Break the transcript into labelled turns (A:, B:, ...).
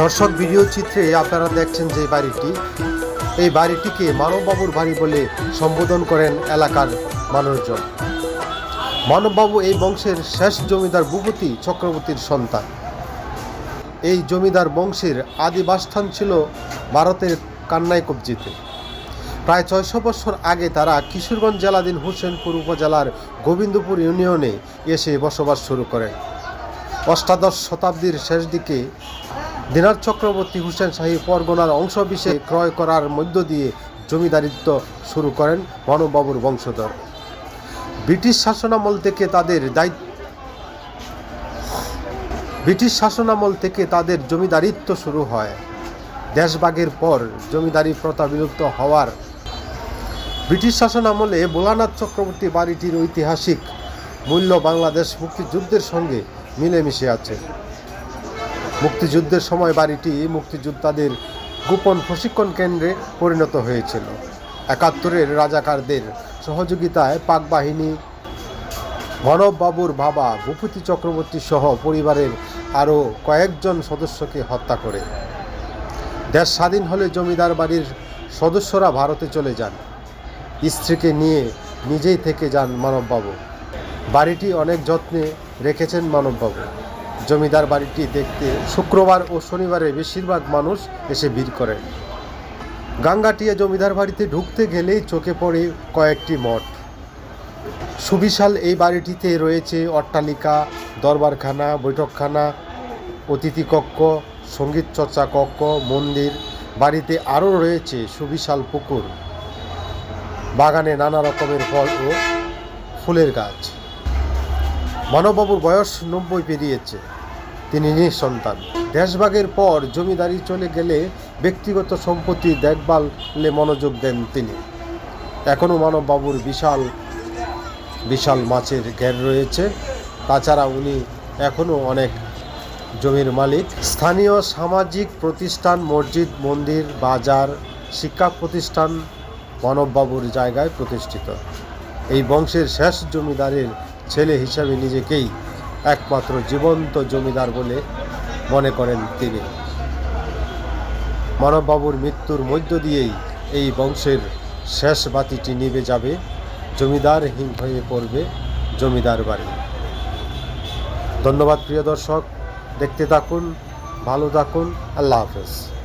A: দর্শক ভিডিও চিত্রে আপনারা দেখছেন যে বাড়িটি। এই বাড়িটিকে মানববাবুর বাড়ি বলে সম্বোধন করেন এলাকার মানুষজন। মানববাবু এই বংশের শেষ জমিদার ভূপতি চক্রবর্তীর সন্তান। এই জমিদার বংশের আদি বাসস্থান ছিল ভারতের কান্নাই কবজিতে প্রায় ছয়শো বছর আগে তারা কিশোরগঞ্জ জেলাধীন হোসেনপুর উপজেলার গোবিন্দপুর ইউনিয়নে এসে বসবাস শুরু করেন অষ্টাদশ শতাব্দীর শেষ দিকে দিনার চক্রবর্তী হুসেন শাহী পরগনার অংশ অংশবিশেষ ক্রয় করার মধ্য দিয়ে জমিদারিত্ব শুরু করেন মানববাবুর বংশধর। ব্রিটিশ শাসনামল থেকে তাদের দায়িত্ব ব্রিটিশ শাসনামল থেকে তাদের জমিদারিত্ব শুরু হয়। দেশভাগের পর জমিদারি প্রথা বিলুপ্ত হওয়ার ব্রিটিশ শাসন আমলে ভোলানাথ চক্রবর্তী বাড়িটির ঐতিহাসিক মূল্য বাংলাদেশ মুক্তিযুদ্ধের সঙ্গে মিলেমিশে আছে। মুক্তিযুদ্ধের সময় বাড়িটি মুক্তিযোদ্ধাদের গোপন প্রশিক্ষণ কেন্দ্রে পরিণত হয়েছিল। একাত্তরের রাজাকারদের সহযোগিতায় পাক বাহিনী মানববাবুর বাবা ভূপতি চক্রবর্তী সহ পরিবারের আরও কয়েকজন সদস্যকে হত্যা করে। দেশ স্বাধীন হলে জমিদার বাড়ির সদস্যরা ভারতে চলে যান। স্ত্রীকে নিয়ে নিজেই থেকে যান মানববাবু। বাড়িটি অনেক যত্নে রেখেছেন মানববাবু। জমিদার বাড়িটি দেখতে শুক্রবার ও শনিবারে বেশিরভাগ মানুষ এসে ভিড় করেন গাঙ্গাটিয়া জমিদার বাড়িতে ঢুকতে গেলেই চোখে পড়ে কয়েকটি মঠ। সুবিশাল এই বাড়িটিতে রয়েছে অট্টালিকা, দরবারখানা, বৈঠকখানা অতিথি কক্ষ সংগীত চর্চা কক্ষ, মন্দির, বাড়িতে আরও রয়েছে সুবিশাল পুকুর। বাগানে নানা রকমের ফল ও ফুলের গাছ। মানববাবুর বয়স নব্বই পেরিয়েছে। তিনি নিঃসন্তান। দেশভাগের পর জমিদারি চলে গেলে ব্যক্তিগত সম্পত্তি দেখভালে মনোযোগ দেন তিনি। এখনও মানববাবুর বিশাল বিশাল মাছের ঘের রয়েছে। তাছাড়া উনি এখনও অনেক জমির মালিক। স্থানীয় সামাজিক প্রতিষ্ঠান মসজিদ, মন্দির, বাজার, শিক্ষা প্রতিষ্ঠান মানববাবুর জায়গায় প্রতিষ্ঠিত। এই বংশের শেষ জমিদারের ছেলে হিসাবে নিজেকেই একমাত্র জীবন্ত জমিদার বলে মনে করেন তিনি। মানববাবুর মৃত্যুর মধ্য দিয়েই এই বংশের শেষ বাতিটি নিভে যাবে, জমিদারহীন হয়ে পড়বে জমিদার বাড়ি। ধন্যবাদ প্রিয় দর্শক, দেখতে থাকুন, ভালো থাকুন, আল্লাহ হাফেজ।